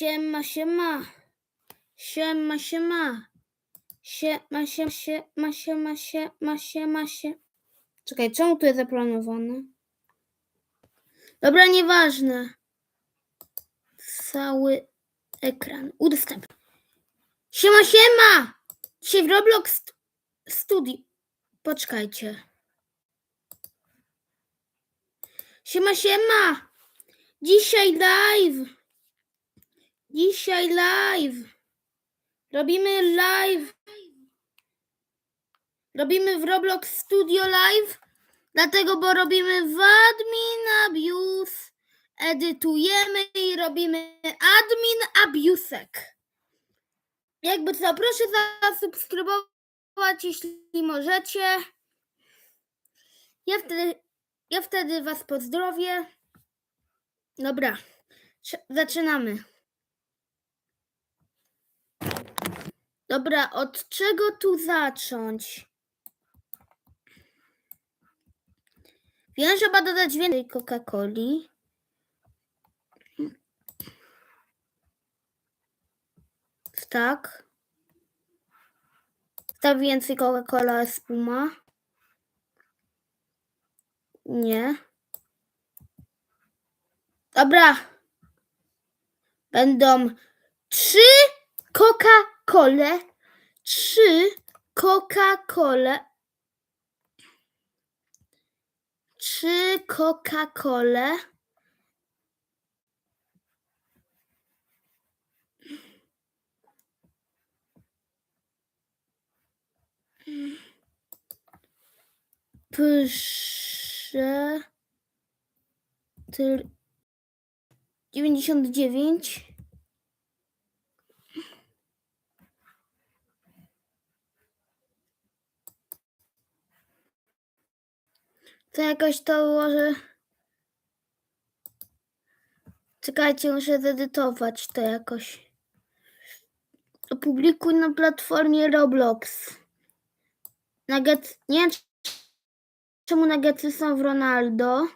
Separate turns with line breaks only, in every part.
Siema, siema. Siema, siema. Siema, siema, siema, siema, siema, siema, siema. Czekaj, czemu tu jest zaplanowane? Dobra, nieważne. Cały ekran. Udostępnię. Siema, siema! Dzisiaj w Roblox st- Studio. Poczekajcie. Siema, siema! Dzisiaj live! Dzisiaj live! Robimy live! Robimy w Roblox Studio Live, dlatego, bo robimy w Admin Abuse. Edytujemy i robimy Admin Abusek. Jakby co, proszę zasubskrybować, jeśli możecie. Ja wtedy, ja wtedy Was pozdrowię. Dobra, zaczynamy. Dobra, od czego tu zacząć? Wiem, że trzeba dodać więcej Coca-Coli. Tak. Staw więcej Coca-Cola Espuma. Nie. Dobra. Będą trzy Coca-Cole. Trzy Coca-Cole. Trzy Coca-Cole. Proszę. Tyl... 99. To jakoś to ułożę. Czekajcie, muszę zedytować to jakoś. Opublikuj na platformie Roblox. Nugget... Nie wiem, czemu nuggetsy są w Ronaldo.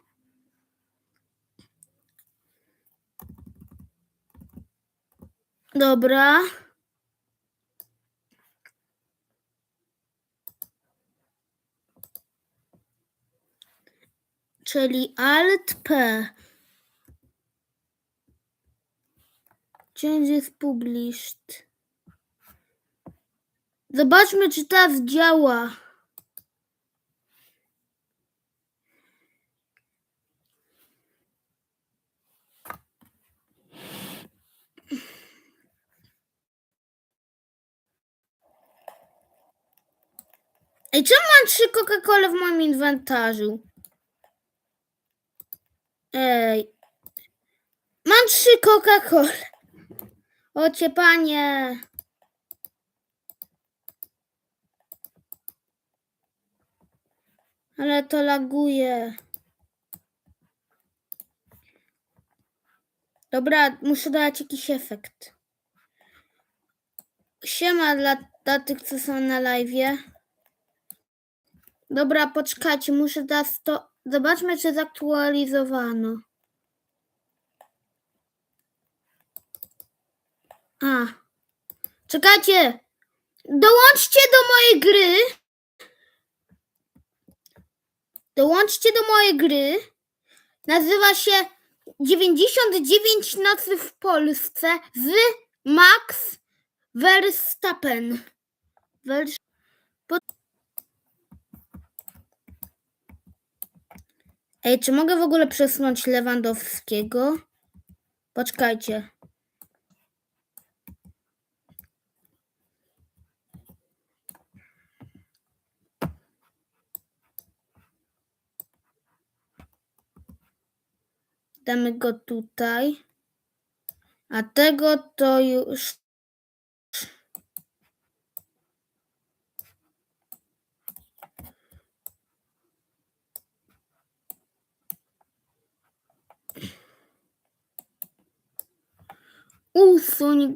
Dobra. Czyli Alt P. Change is published. Zobaczmy, czy teraz działa. Ej, czemu mam trzy Coca-Cola w moim inwentarzu? Ej. Mam trzy Coca-Cola. Ocie panie. Ale to laguje. Dobra, muszę dać jakiś efekt. Siema dla, dla tych, co są na live. Dobra, poczekajcie, muszę teraz to. Zobaczmy, czy zaktualizowano. A. Czekajcie! Dołączcie do mojej gry. Dołączcie do mojej gry. Nazywa się 99 nocy w Polsce z Max Verstappen. Vers- Ej, czy mogę w ogóle przesunąć Lewandowskiego? Poczekajcie. Damy go tutaj. A tego to już.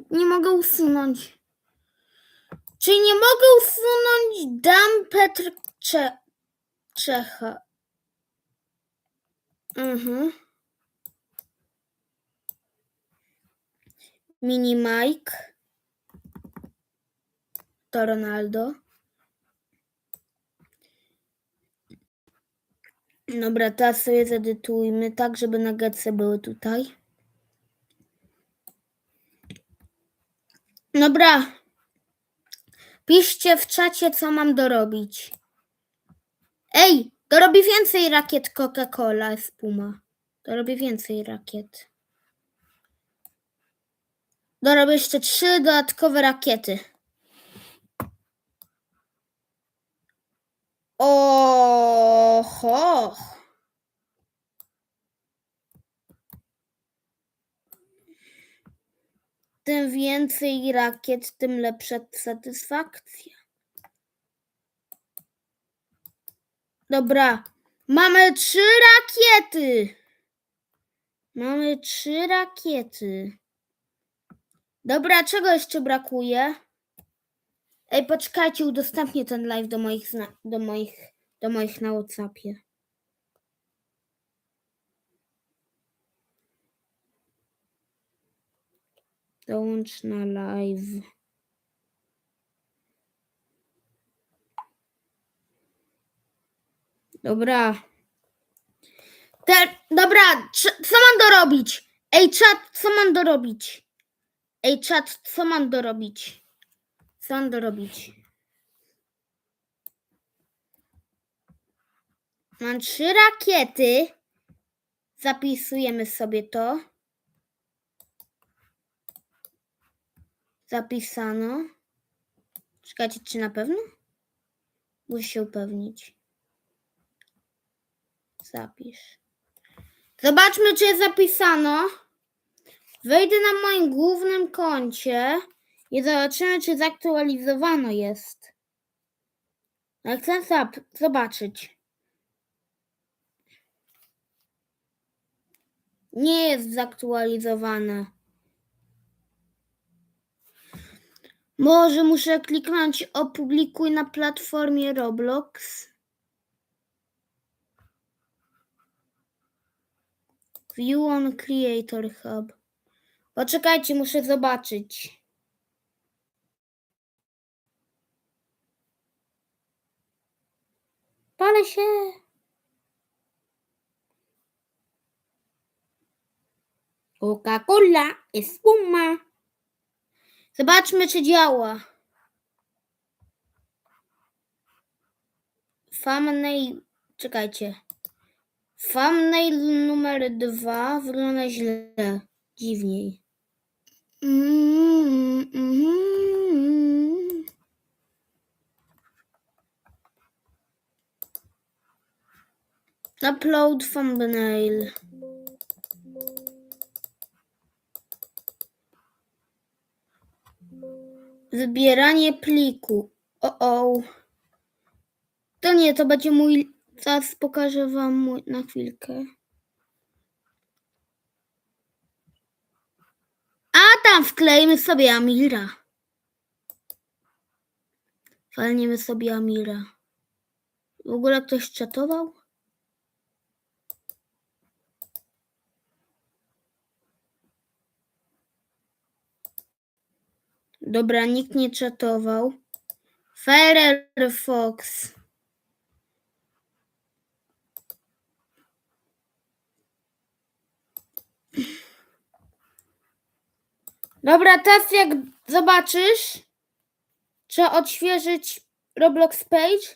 Nie mogę usunąć. Czyli nie mogę usunąć dam Petr Cze Czecha. Mhm. Mini Mike. To Ronaldo. Dobra, teraz sobie zedytujmy tak, żeby nuggetsy były tutaj. Dobra. Piszcie w czacie, co mam dorobić. Ej, dorobi więcej rakiet Coca-Cola Spuma. Dorobię więcej rakiet. Dorobię jeszcze trzy dodatkowe rakiety. Oho! Tym więcej rakiet, tym lepsza satysfakcja. Dobra, mamy trzy rakiety. Mamy trzy rakiety. Dobra, czego jeszcze brakuje? Ej, poczekajcie, udostępnię ten live do moich, do moich, do moich na Whatsappie. Dołącz na live. Dobra. Te, dobra, co mam dorobić? Ej, czat, co mam dorobić? Ej, czat, co mam dorobić? Co mam dorobić? Mam trzy rakiety. Zapisujemy sobie to. Zapisano. Czekajcie, czy na pewno? Muszę się upewnić. Zapisz. Zobaczmy, czy jest zapisano. Wejdę na moim głównym koncie i zobaczymy, czy zaktualizowano jest. Ja chcę zobaczyć. Nie jest zaktualizowane. Może muszę kliknąć opublikuj na platformie Roblox. View on Creator Hub. Poczekajcie, muszę zobaczyć. Palę się. Coca-Cola, espuma. Zobaczmy, czy działa. Thumbnail. Czekajcie. Thumbnail numer dwa wygląda źle. Dziwniej. Mm, mhm. Upload thumbnail. Wybieranie pliku. O, o. To nie, to będzie mój. Zaraz pokażę wam mój na chwilkę. A tam wklejmy sobie Amira. Walniemy sobie Amira. W ogóle ktoś czatował? Dobra, nikt nie czatował. Firefox. Dobra, teraz jak zobaczysz, trzeba odświeżyć Roblox Page.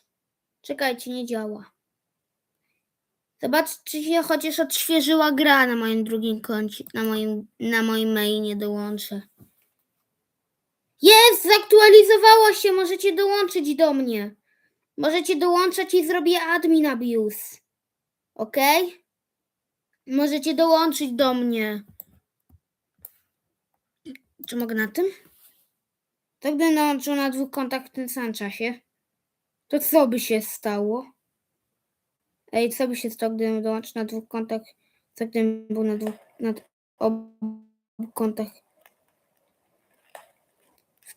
Czekajcie, nie działa. Zobacz, czy się chociaż odświeżyła gra na moim drugim koncie, na moim, na moim mailie dołączę. Jest, zaktualizowało się, możecie dołączyć do mnie. Możecie dołączać i zrobię admin abuse. Ok? Możecie dołączyć do mnie. Czy mogę na tym? To gdybym dołączył na dwóch kontach w tym samym czasie, to co by się stało? Ej, co by się stało, gdybym dołączył na dwóch kontach, co gdybym był na dwóch, na obu kontach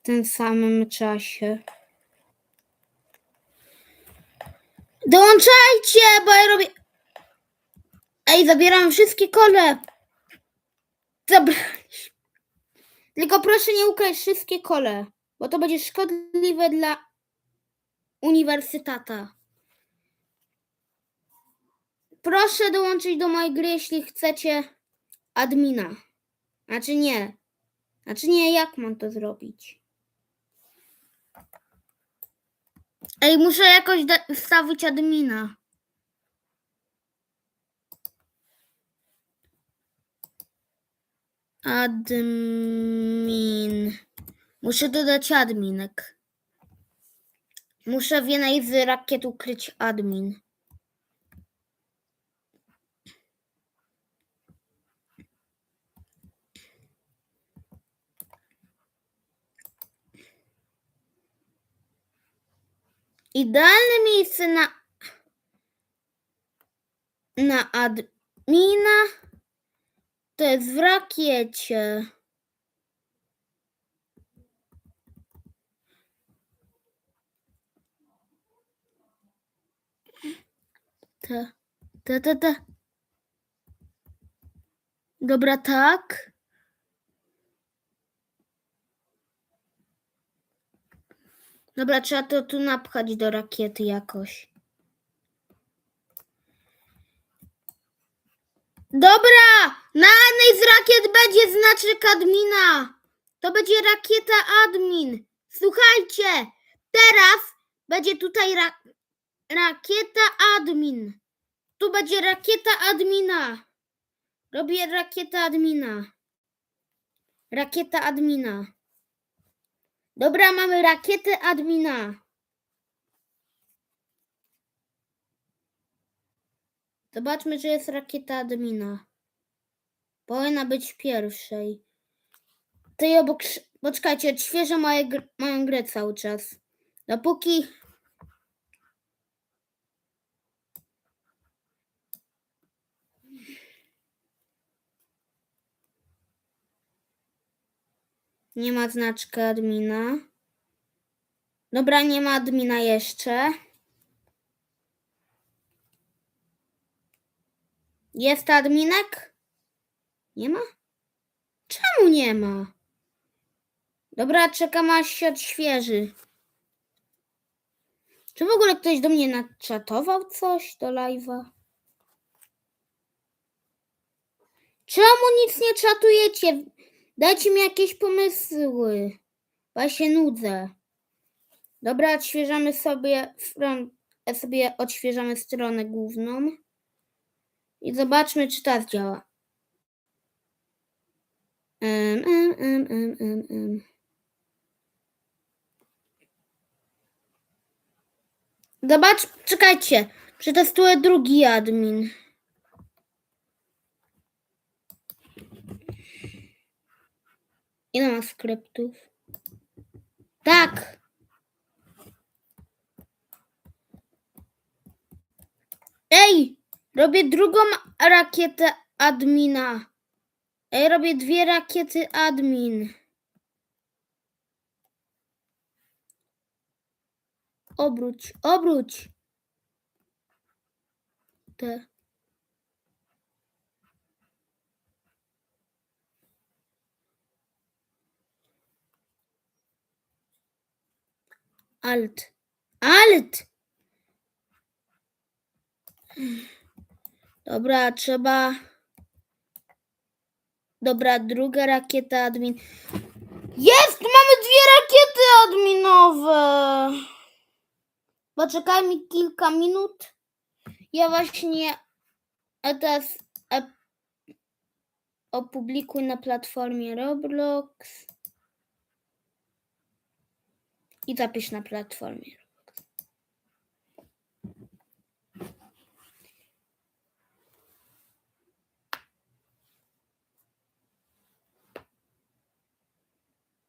tym samym czasie? Dołączajcie, bo ja robię... Ej, zabieram wszystkie kole. Zabraliśmy. Tylko proszę nie ukraść wszystkie kole, bo to będzie szkodliwe dla uniwersyteta. Proszę dołączyć do mojej gry, jeśli chcecie admina. Znaczy nie. Znaczy nie, jak mam to zrobić? Ej, muszę jakoś wstawić admina. Admin. Muszę dodać adminek. Muszę w jednej z rakiet ukryć admin. Idealne miejsce na na admina to jest w rakiecie. Te, te, te, te. Dobra, tak. Dobra, trzeba to tu napchać do rakiety jakoś. Dobra! Na jednej z rakiet będzie znaczek admina. To będzie rakieta admin. Słuchajcie, teraz będzie tutaj ra rakieta admin. Tu będzie rakieta admina. Robię rakieta admina. Rakieta admina. Dobra, mamy rakietę admina. Zobaczmy, czy jest rakieta admina. Powinna być pierwszej. Tej obok. Poczekajcie, odświeżę moje, moją grę cały czas. Dopóki. Nie ma znaczka admina. Dobra, nie ma admina jeszcze. Jest adminek? Nie ma? Czemu nie ma? Dobra, czekam aż się odświeży. Czy w ogóle ktoś do mnie naczatował coś do live'a? Czemu nic nie czatujecie? Dajcie mi jakieś pomysły. Bo się nudzę. Dobra, odświeżamy sobie, stron- sobie odświeżamy stronę główną. I zobaczmy, czy ta działa. Em, em, em, em, em. Zobacz, czekajcie. Przetestuję drugi admin. Ile ma skryptów? Tak. Ej, robię drugą rakietę admina. Ej, robię dwie rakiety admin. Obróć, obróć. Te. Alt. Alt! Dobra, trzeba. Dobra, druga rakieta admin. Jest! Mamy dwie rakiety adminowe! Poczekaj mi kilka minut. Ja właśnie. A teraz. A, opublikuj na platformie Roblox. I zapisz na platformie.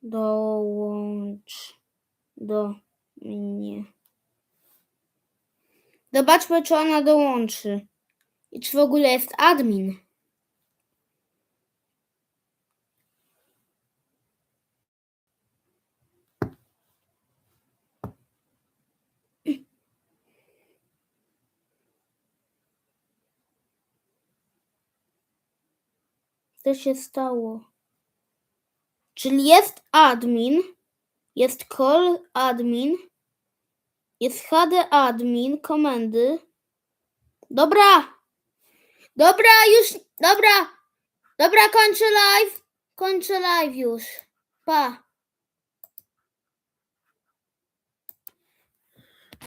Dołącz do mnie. Zobaczmy, czy ona dołączy. I czy w ogóle jest admin. Co się stało? Czyli jest admin, jest call admin, jest HD admin, komendy. Dobra, dobra, już, dobra, dobra, kończę live, kończę live już. Pa.